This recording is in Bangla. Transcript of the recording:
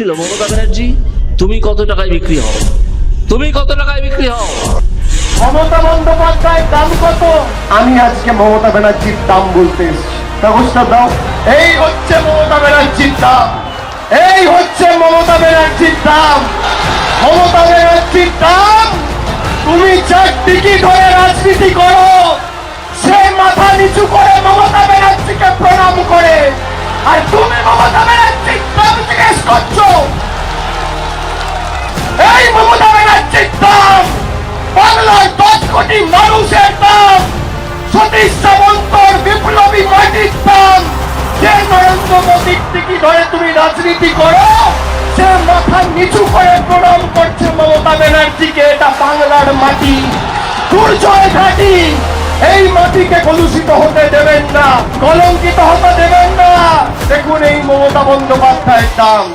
ছিল, মমতা ব্যানার্জি, তুমি কত টাকায় বিক্রি হও? তুমি কত টাকায় বিক্রি হও? মমতা বন্দ্যোপাধ্যায়ের দাম কত? আমি আজকে মমতা ব্যানার্জির দাম বলতে কাগজটা দাও। এই হচ্ছে মমতা ব্যানার্জির দাম। এই হচ্ছে মমতা ব্যানার্জির দাম। মমতা ব্যানার্জির দাম, তুমি টিকিট হয়ে রাজনীতি করো, সে মাথা নিচু করে মমতা ব্যানার্জিকে প্রণাম করে। আর তুমি মমতা ব্যানার্জির দাম জিজ্ঞেস করছ? বাংলার দশ কোটি মানুষের দাম সতীশ সামন্তর বিপ্লবী মাটির দাম যে নরেন্দ্র মোদীর দিকে ধরে তুমি রাজনীতি করো? সে মাথা নিচু করে প্রণাম করছে মমতা ব্যানার্জিকে, এটা বাংলার মাটি। দুর্জয় ঘাটি, এই মাটিকে কলুষিত হতে দেবেন না, কলঙ্কিত হতে দেবেন না। দেখুন এই মমতা বন্দ্যোপাধ্যায়ের দাম